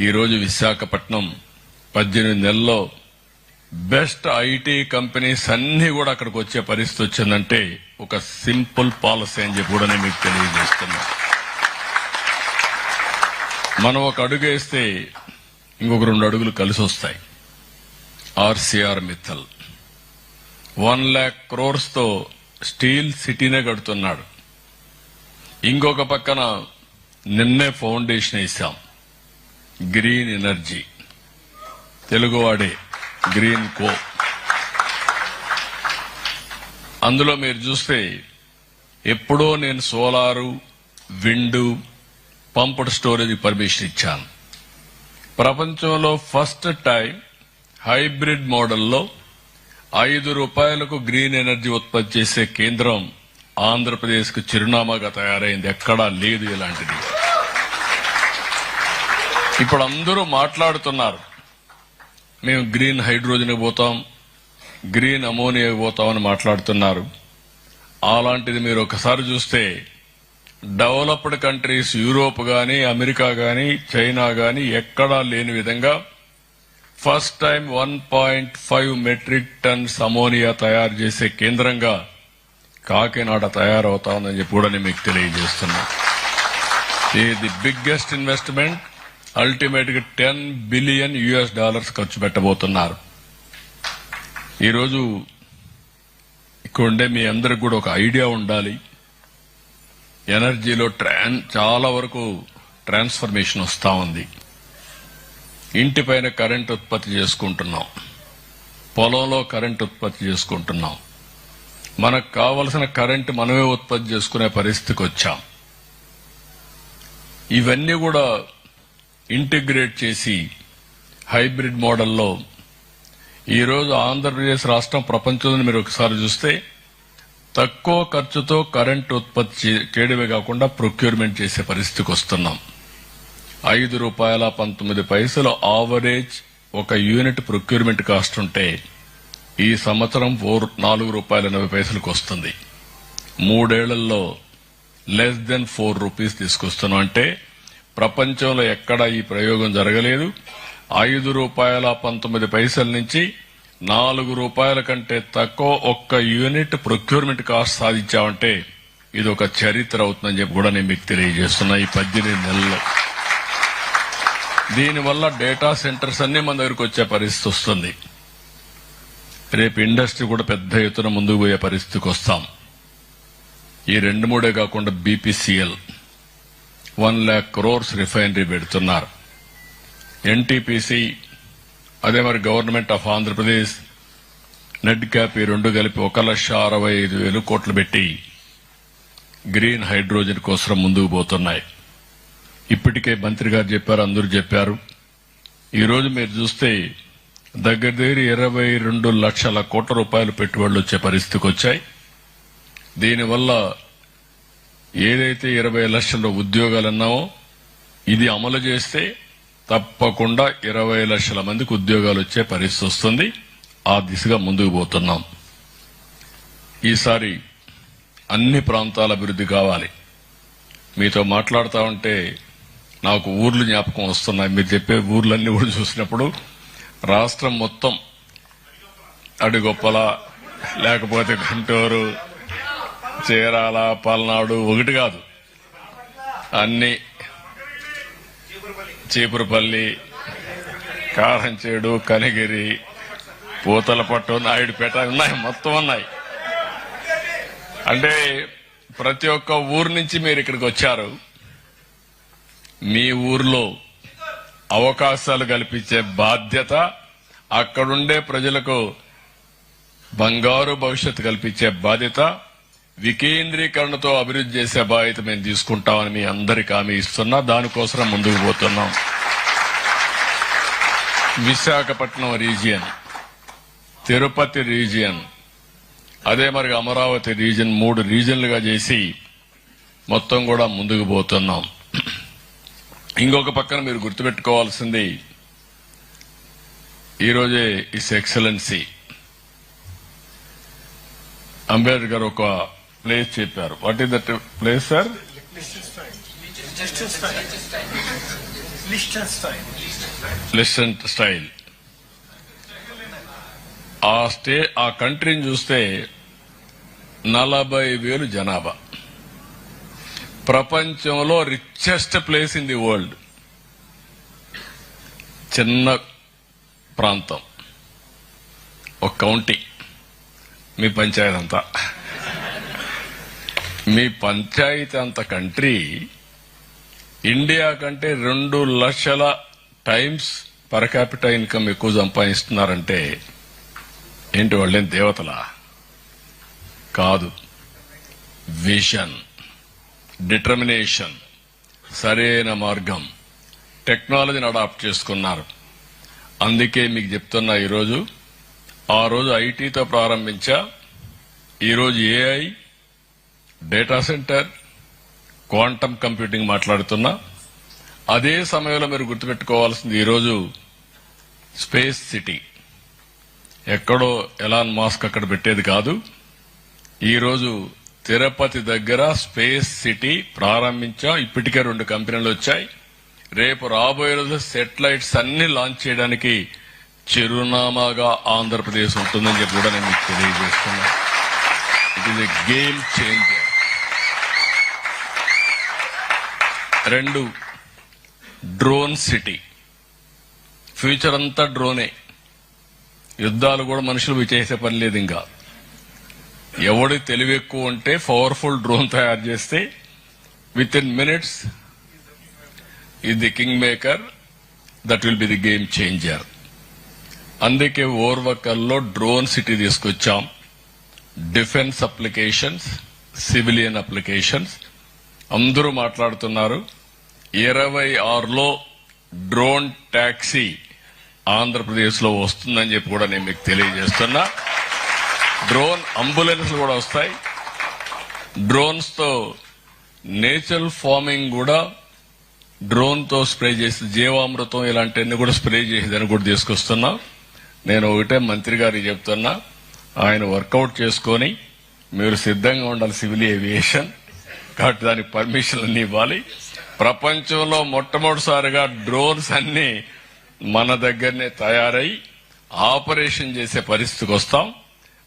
ఈరోజు విశాఖపట్నం పద్దెనిమిది నెలల్లో బెస్ట్ ఐటీ కంపెనీస్ అన్ని కూడా అక్కడికి వచ్చే పరిస్థితి వచ్చిందంటే ఒక సింపుల్ పాలసీ అని చెప్పి కూడా నేను మీకు తెలియజేస్తున్నా. మనం ఒక అడుగు వేస్తే ఇంకొక రెండు అడుగులు కలిసి వస్తాయి. ఆర్సీఆర్ మిత్తల్. వన్ ల్యాక్ క్రోర్స్తో స్టీల్ సిటీనే కడుతున్నాడు. ఇంకొక పక్కన నిన్నే ఫౌండేషన్ వేసాం గ్రీన్ ఎనర్జీ. తెలుగువాడే గ్రీన్ కో. అందులో మీరు చూస్తే ఎప్పుడో నేను solar wind pumped storage permission ఇచ్చాను. ప్రపంచంలో ఫస్ట్ టైం హైబ్రిడ్ మోడల్లో ఐదు రూపాయలకు గ్రీన్ ఎనర్జీ ఉత్పత్తి చేసే కేంద్రం ఆంధ్రప్రదేశ్కు చిరునామాగా తయారైంది. ఎక్కడా లేదు ఇలాంటిది. ఇప్పుడు అందరూ మాట్లాడుతున్నారు. మేము గ్రీన్ హైడ్రోజన్ పోతాం గ్రీన్ అమోనియా పోతామని మాట్లాడుతున్నారు. అలాంటిది మీరు ఒకసారి చూస్తే డెవలప్డ్ కంట్రీస్ యూరోప్ కానీ అమెరికా కానీ చైనా కానీ ఎక్కడా లేని విధంగా first time one point five metric tons ammonia తయారు చేసే కేంద్రంగా కాకినాడ తయారవుతా ఉందని చెప్పి కూడా నేను మీకు తెలియజేస్తున్నా. ఇది బిగ్గెస్ట్ ఇన్వెస్ట్మెంట్ అల్టిమేట్గా టెన్ బిలియన్ యుఎస్ డాలర్స్ ఖర్చు పెట్టబోతున్నారు. ఈరోజు ఇక్కడ ఉండే మీ అందరికి కూడా ఒక ఐడియా ఉండాలి. ఎనర్జీలో ట్రాన్ చాలా వరకు ట్రాన్స్ఫర్మేషన్ వస్తూ ఉంది. ఇంటిపైన కరెంట్ ఉత్పత్తి చేసుకుంటున్నాం. పొలంలో కరెంట్ ఉత్పత్తి చేసుకుంటున్నాం. మనకు కావలసిన కరెంట్ మనమే ఉత్పత్తి చేసుకునే పరిస్థితికి వచ్చాం. ఇవన్నీ కూడా ఇంటిగ్రేట్ చేసి హైబ్రిడ్ మోడల్లో ఈరోజు ఆంధ్రప్రదేశ్ రాష్ట్రం ప్రపంచంలో మీరు ఒకసారి చూస్తే తక్కువ ఖర్చుతో కరెంట్ ఉత్పత్తి చే- చేయడమే కాకుండా ప్రొక్యూర్మెంట్ చేసే పరిస్థితికి వస్తున్నాం. ఐదు రూపాయల పంతొమ్మిది పైసలు ఆవరేజ్ ఒక యూనిట్ ప్రొక్యూర్మెంట్ కాస్ట్ ఉంటే ఈ సంవత్సరం ఫోర్ నాలుగు రూపాయల ఎనభై పైసలకు వస్తుంది. మూడేళ్ళలో లెస్ దెన్ ఫోర్ రూపీస్ తీసుకొస్తున్నాం అంటే ప్రపంచంలో ఎక్కడా ఈ ప్రయోగం జరగలేదు. ఐదు రూపాయల పంతొమ్మిది పైసల నుంచి నాలుగు రూపాయల కంటే తక్కువ ఒక్క యూనిట్ ప్రొక్యూర్మెంట్ కాస్ట్ సాధించామంటే ఇది ఒక చరిత్ర అవుతుందని చెప్పి కూడా నేను మీకు తెలియజేస్తున్నా ఈ పద్దెనిమిది నెలల్లో. దీనివల్ల డేటా సెంటర్స్ అన్ని మన దగ్గరకు వచ్చే పరిస్థితి వస్తుంది. రేపు ఇండస్ట్రీ కూడా పెద్ద ఎత్తున ముందుకు పోయే పరిస్థితికి వస్తాం. ఈ రెండు మూడే కాకుండా BPCL. One lakh crores refinery పెడుతున్నారు. ఎన్టీపీసీ అదే మరి government of Andhra Pradesh net cap ఈ రెండు కలిపి ఒక లక్ష అరవై ఐదు వేలు కోట్లు పెట్టి గ్రీన్ హైడ్రోజన్ కోసం ముందుకు పోతున్నాయి. ఇప్పటికే మంత్రి గారు చెప్పారు అందరూ చెప్పారు. ఈరోజు మీరు చూస్తే దగ్గర దగ్గర ఇరవై రెండు లక్షల కోట్ల రూపాయలు పెట్టుబడులు వచ్చే పరిస్థితికి వచ్చాయి. దీనివల్ల ఏదైతే ఇరవై లక్షల ఉద్యోగాలు అన్నామో ఇది అమలు చేస్తే తప్పకుండా ఇరవై లక్షల మందికి ఉద్యోగాలు వచ్చే పరిస్థితి వస్తుంది. ఆ దిశగా ముందుకు పోతున్నాం. ఈసారి అన్ని ప్రాంతాల అభివృద్ధి కావాలి. మీతో మాట్లాడుతూ ఉంటే నాకు ఊర్లు జ్ఞాపకం వస్తున్నాయి. మీరు చెప్పే ఊర్లన్నీ కూడా చూసినప్పుడు రాష్ట్రం మొత్తం అడిగొప్పల లేకపోతే గుంటూరు చీరాల పల్నాడు ఒకటి కాదు. అన్ని చీపురుపల్లి కారంచేడు కనిగిరి పూతలపట్టు నాయుడుపేట ఉన్నాయి మొత్తం ఉన్నాయి. అంటే ప్రతి ఒక్క ఊరు నుంచి మీరు ఇక్కడికి వచ్చారు. మీ ఊర్లో అవకాశాలు కల్పించే బాధ్యత అక్కడుండే ప్రజలకు బంగారు భవిష్యత్తు కల్పించే బాధ్యత వికేంద్రీకరణతో అభివృద్ధి చేసే బాధ్యత మేము తీసుకుంటామని మీ అందరికి హామీ ఇస్తున్నా. దానికోసం ముందుకు పోతున్నాం. విశాఖపట్నం రీజియన్ తిరుపతి రీజియన్ అదే మరి అమరావతి రీజన్ మూడు రీజన్లుగా చేసి మొత్తం కూడా ముందుకు పోతున్నాం. ఇంకొక పక్కన మీరు గుర్తుపెట్టుకోవాల్సింది ఈరోజే ఇస్ ఎక్సలెన్సీ. అంబేద్కర్ ఒక ప్లేస్ చెప్పారు. What is that place sir Liechtenstein ఆ స్టే ఆ కంట్రీని చూస్తే నలభై వేలు జనాభా. ప్రపంచంలో richest place in the world చిన్న ప్రాంతం. ఒక కౌంటీ మీ పంచాయతీ అంతా. మీ పంచాయతీ అంత కంట్రీ ఇండియా కంటే రెండు లక్షల టైమ్స్ పర్ క్యాపిటల్ ఇన్కమ్ ఎక్కువ సంపాదిస్తున్నారంటే ఏంటి వాళ్ళేం దేవతలా? కాదు. విజన్ డిటర్మినేషన్ సరైన మార్గం. టెక్నాలజీని అడాప్ట్ చేసుకున్నారు. అందుకే మీకు చెప్తున్నా ఈరోజు ఆ రోజు ఐటీతో ప్రారంభించా ఈరోజు AI data center quantum computing మాట్లాడుతున్నా. అదే సమయంలో మీరు గుర్తుపెట్టుకోవాల్సింది ఈరోజు స్పేస్ సిటీ. ఎక్కడో ఎలాన్ మాస్క్ అక్కడ పెట్టేది కాదు. ఈరోజు తిరుపతి దగ్గర స్పేస్ సిటీ ప్రారంభించాం. ఇప్పటికే రెండు కంపెనీలు వచ్చాయి. రేపు రాబోయే రోజు సెటిలైట్స్ అన్ని లాంచ్ చేయడానికి చిరునామాగా ఆంధ్రప్రదేశ్ ఉంటుందని చెప్పి కూడా నేను మీకు తెలియజేస్తున్నా. It is a game change రెండు. డ్రోన్ సిటీ ఫ్యూచర్ అంతా డ్రోనే యుద్ధాలు కూడా మనుషులు చేసే పని లేదు ఇంకా. ఎవడి తెలివి ఎక్కువ ఉంటే పవర్ఫుల్ డ్రోన్ తయారు చేస్తే విత్ ఇన్ మినిట్స్ ఇది the king maker that will be the game changer అందుకే ఓర్వకల్లో డ్రోన్ సిటీ తీసుకొచ్చాం. డిఫెన్స్ అప్లికేషన్స్ సివిలియన్ అప్లికేషన్స్ అందరూ మాట్లాడుతున్నారు. ఇరవై ఆరులో డ్రోన్ ట్యాక్సీ ఆంధ్రప్రదేశ్లో వస్తుందని చెప్పి కూడా నేను మీకు తెలియజేస్తున్నా. డ్రోన్ అంబులెన్స్ కూడా వస్తాయి. డ్రోన్స్తో నేచురల్ ఫార్మింగ్ కూడా డ్రోన్తో స్ప్రే చేసి జీవామృతం ఇలాంటివన్నీ కూడా స్ప్రే చేసేదని కూడా తీసుకొస్తున్నా. నేను ఒకటే మంత్రి గారికి చెప్తున్నా. ఆయన వర్కౌట్ చేసుకొని మీరు సిద్ధంగా ఉండాలి సివిల్ ఏవియేషన్. కాబట్టి దానికి పర్మిషన్ అన్ని ఇవ్వాలి. ప్రపంచంలో మొట్టమొదటిసారిగా డ్రోన్స్ అన్ని మన దగ్గరనే తయారై ఆపరేషన్ చేసే పరిస్థితికి వస్తాం.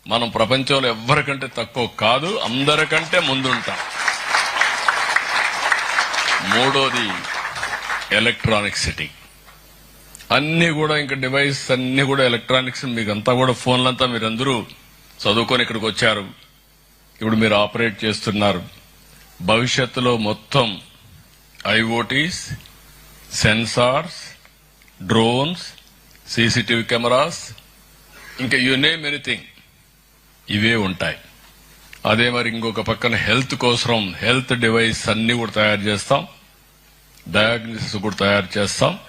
మనం ప్రపంచంలో ఎవ్వరికంటే తక్కువ కాదు అందరికంటే ముందుంటాం. మూడోది ఎలక్ట్రానిక్ సిటీ అన్ని కూడా ఇంకా డివైస్ అన్ని కూడా ఎలక్ట్రానిక్స్ మీకు అంతా కూడా ఫోన్లంతా మీరందరూ చదువుకొని ఇక్కడికి వచ్చారు. ఇప్పుడు మీరు ఆపరేట్ చేస్తున్నారు. భవిష్యత్తులో మొత్తం IoTs sensors drones CCTV cameras ఇంకా యు నేమ్ ఎనీథింగ్ ఇవే ఉంటాయి. అదే మరి ఇంకొక పక్కన హెల్త్ కోసం హెల్త్ డివైస్ అన్ని కూడా తయారు చేస్తాం. డయాగ్నోసిస్ కూడా తయారు చేస్తాం.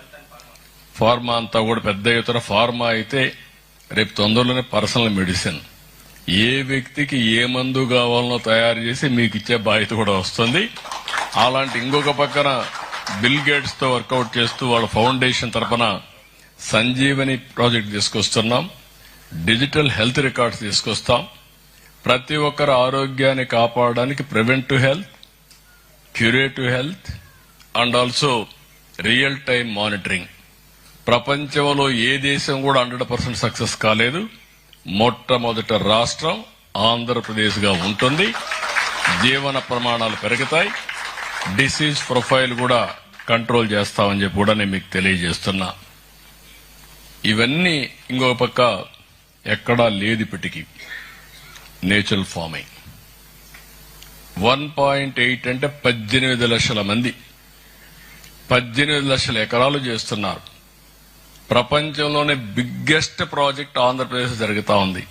ఫార్మా అంతా కూడా పెద్ద ఎత్తున ఫార్మా అయితే రేపు తొందరలోనే పర్సనల్ మెడిసిన్. ఏ వ్యక్తికి ఏ మందు కావాలనో తయారు చేసి మీకు ఇచ్చే బాధ్యత కూడా వస్తుంది. అలాంటి ఇంకొక పక్కన బిల్ గేట్స్తో వర్కౌట్ చేస్తూ వాళ్ళ ఫౌండేషన్ తరపున సంజీవని ప్రాజెక్ట్ తీసుకొస్తున్నాం. డిజిటల్ హెల్త్ రికార్డ్స్ తీసుకొస్తాం. ప్రతి ఒక్కరి ఆరోగ్యాన్ని కాపాడడానికి preventive health curative health and also real time monitoring. ప్రపంచంలో ఏ దేశం కూడా హండ్రెడ్ పర్సెంట్ సక్సెస్ కాలేదు. మొట్టమొదట రాష్ట్రం ఆంధ్రప్రదేశ్గా ఉంటుంది. జీవన ప్రమాణాలు పెరుగుతాయి. డిసీజ్ ప్రొఫైల్ కూడా కంట్రోల్ చేస్తామని చెప్పి కూడా నేను మీకు తెలియజేస్తున్నా. ఇవన్నీ ఇంకొక పక్క ఎక్కడా లేదు ఇప్పటికీ. Natural farming. One point eight అంటే పద్దెనిమిది లక్షల మంది. పద్దెనిమిది లక్షల ఎకరాలు చేస్తున్నారు. ప్రపంచంలోనే బిగ్గెస్ట్ ప్రాజెక్ట్ ఆంధ్రప్రదేశ్ జరుగుతా ఉంది.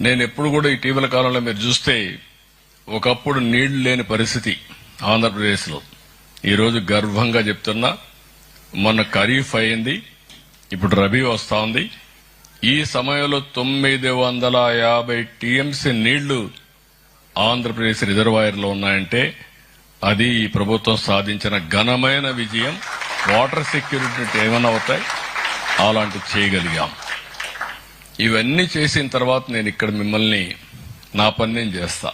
నేను ఎప్పుడు కూడా ఇటీవల కాలంలో మీరు చూస్తే ఒకప్పుడు నీళ్ళు లేని పరిస్థితి ఆంధ్రప్రదేశ్లో. ఈరోజు గర్వంగా చెప్తున్నా మొన్న ఖరీఫ్ అయింది ఇప్పుడు రబీ వస్తా ఉంది. ఈ సమయంలో తొమ్మిది వందల యాభై టీఎంసీ నీళ్ళు ఆంధ్రప్రదేశ్ రిజర్వాయర్లో ఉన్నాయంటే అది ఈ ప్రభుత్వం సాధించిన ఘనమైన విజయం. వాటర్ సెక్యూరిటీ ఏమైనా అవుతాయి? అలాంటి చేయగలిగాం. ఇవన్నీ చేసిన తర్వాత నేను ఇక్కడ మిమ్మల్ని నా పని నేను చేస్తా.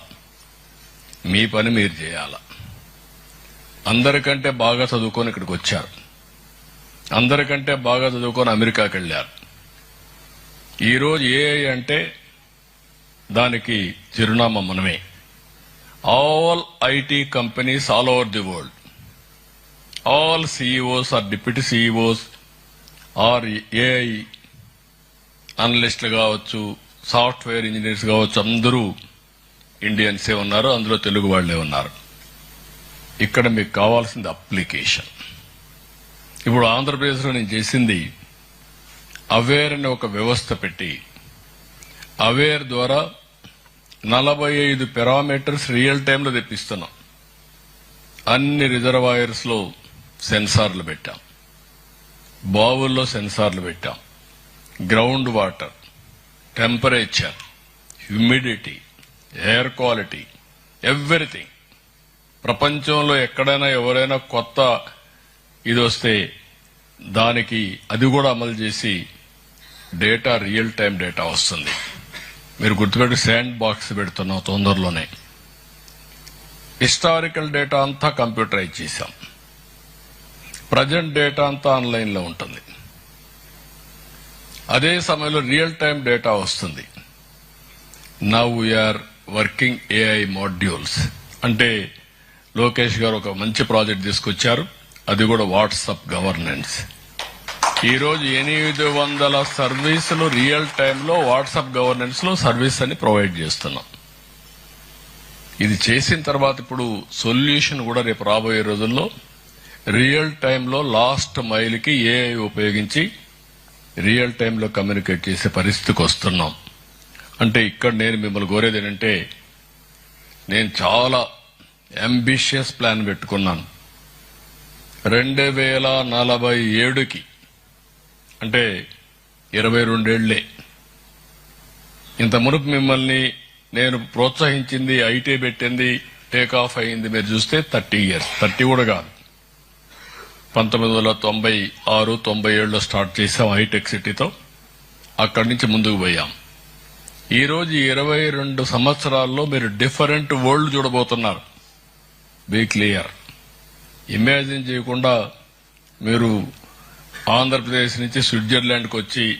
మీ పని మీరు చేయాల. అందరికంటే బాగా చదువుకొని ఇక్కడికి వచ్చారు. అందరికంటే బాగా చదువుకొని అమెరికాకి వెళ్ళారు. ఈరోజు ఏఐ అంటే దానికి చిరునామా మనమే. All IT companies all over the world. All CEOs or deputy CEOs or AI అనలిస్టులు కావచ్చు సాఫ్ట్వేర్ ఇంజనీర్స్ కావచ్చు అందరూ ఇండియన్సే ఉన్నారు అందులో తెలుగు వాళ్ళే ఉన్నారు. ఇక్కడ మీకు కావాల్సింది అప్లికేషన్ ఇప్పుడు ఆంధ్రప్రదేశ్లో నేను చేసింది అవేర్ అనే ఒక వ్యవస్థ పెట్టి అవేర్ ద్వారా నలభై ఐదు పెరామీటర్స్ రియల్ టైంలో తెప్పిస్తున్నాం. అన్ని రిజర్వాయర్స్లో సెన్సార్లు పెట్టాం. బావుల్లో సెన్సార్లు పెట్టాం. Ground water temperature humidity air quality everything. ప్రపంచంలో ఎక్కడైనా ఎవరైనా కొత్త ఇది వస్తే దానికి అది కూడా అమలు చేసి డేటా రియల్ టైం డేటా వస్తుంది. మీరు గుర్తుపెట్టి శాండ్ బాక్స్ పెడుతున్నాం తొందరలోనే. హిస్టారికల్ డేటా అంతా కంప్యూటరైజ్ చేశాం. ప్రజెంట్ డేటా అంతా ఆన్లైన్లో ఉంటుంది. అదే సమయంలో రియల్ టైం డేటా వస్తుంది. Now we're working AI modules అంటే లోకేష్ గారు ఒక మంచి ప్రాజెక్ట్ తీసుకొచ్చారు. అది కూడా వాట్సాప్ గవర్నెన్స్. ఈరోజు ఎనిమిది వందల సర్వీసులు రియల్ టైంలో వాట్సాప్ గవర్నెన్స్లో సర్వీస్ అని ప్రొవైడ్ చేస్తున్నాం. ఇది చేసిన తర్వాత ఇప్పుడు సొల్యూషన్ కూడా రేపు రాబోయే రోజుల్లో రియల్ టైంలో లాస్ట్ మైల్కి ఏఐ ఉపయోగించి రియల్ టైంలో కమ్యూనికేట్ చేసే పరిస్థితికి వస్తున్నాం. అంటే ఇక్కడ నేను మిమ్మల్ని కోరేది ఏంటంటే నేను చాలా అంబిషియస్ ప్లాన్ పెట్టుకున్నాను. రెండు వేల నలభై ఏడుకి అంటే ఇరవై రెండేళ్ళే ఇంత మునుపు మిమ్మల్ని నేను ప్రోత్సహించింది ఐటీ పెట్టింది టేక్ ఆఫ్ అయింది మీరు చూస్తే థర్టీ ఇయర్స్. థర్టీ కూడా కాదు. పంతొమ్మిది వందల తొంభై ఆరు తొంభై ఏడులో స్టార్ట్ చేసాం హైటెక్ సిటీతో. అక్కడి నుంచి ముందుకు పోయాం. ఈరోజు ఇరవై రెండు సంవత్సరాల్లో మీరు డిఫరెంట్ వరల్డ్ చూడబోతున్నారు. Be clear. ఇమాజిన్ చేయకుండా మీరు ఆంధ్రప్రదేశ్ నుంచి స్విట్జర్లాండ్కి వచ్చి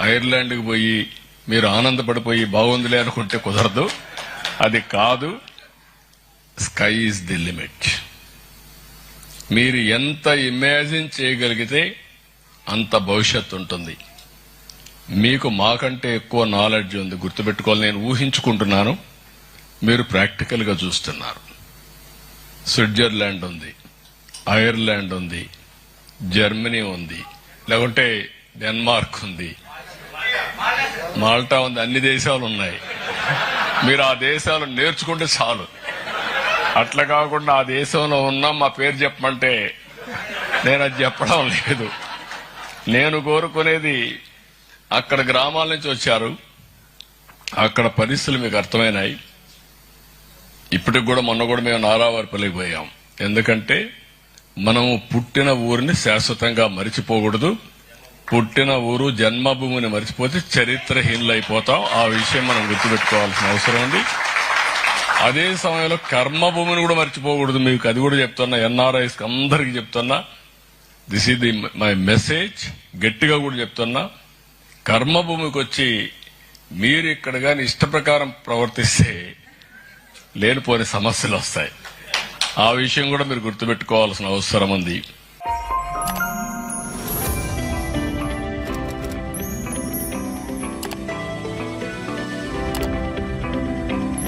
ఐర్లాండ్కి పోయి మీరు ఆనందపడిపోయి బాగుందిలే అనుకుంటే కుదరదు. అది కాదు. Sky is the limit. మీరు ఎంత ఇమాజిన్ చేయగలిగితే అంత భవిష్యత్తు ఉంటుంది. మీకు మాకంటే ఎక్కువ నాలెడ్జ్ ఉంది. గుర్తుపెట్టుకోవాలి నేను ఊహించుకుంటున్నాను. మీరు ప్రాక్టికల్గా చూస్తున్నారు. స్విట్జర్లాండ్ ఉంది ఐర్లాండ్ ఉంది జర్మనీ ఉంది లేకుంటే డెన్మార్క్ ఉంది. మాల్టా ఉంది అన్ని దేశాలు ఉన్నాయి. మీరు ఆ దేశాలు నేర్చుకుంటే చాలు. అట్లా కాకుండా ఆ దేశంలో ఉన్నా మా పేరు చెప్పమంటే నేను అది చెప్పడం లేదు. నేను కోరుకునేది అక్కడ గ్రామాల నుంచి వచ్చారు. అక్కడ పరిస్థితులు మీకు అర్థమైనాయి. ఇప్పటికి కూడా మొన్న కూడా మేము నారావారిపల్లికి పోయాం. ఎందుకంటే మనము పుట్టిన ఊరిని శాశ్వతంగా మరిచిపోకూడదు. పుట్టిన ఊరు జన్మభూమిని మరిచిపోతే చరిత్రహీనులైపోతాం. ఆ విషయం మనం గుర్తుపెట్టుకోవాల్సిన అవసరం ఉంది. అదే సమయంలో కర్మభూమిని కూడా మర్చిపోకూడదు. మీకు అది కూడా చెప్తున్నా ఎన్ఆర్ఐస్ అందరికి చెప్తున్నా. This is the my message గట్టిగా కూడా చెప్తున్నా. కర్మభూమికి వచ్చి మీరు ఇక్కడ కానీ ఇష్ట ప్రకారం ప్రవర్తిస్తే లేనిపోని సమస్యలు వస్తాయి. ఆ విషయం కూడా మీరు గుర్తుపెట్టుకోవాల్సిన అవసరం ఉంది.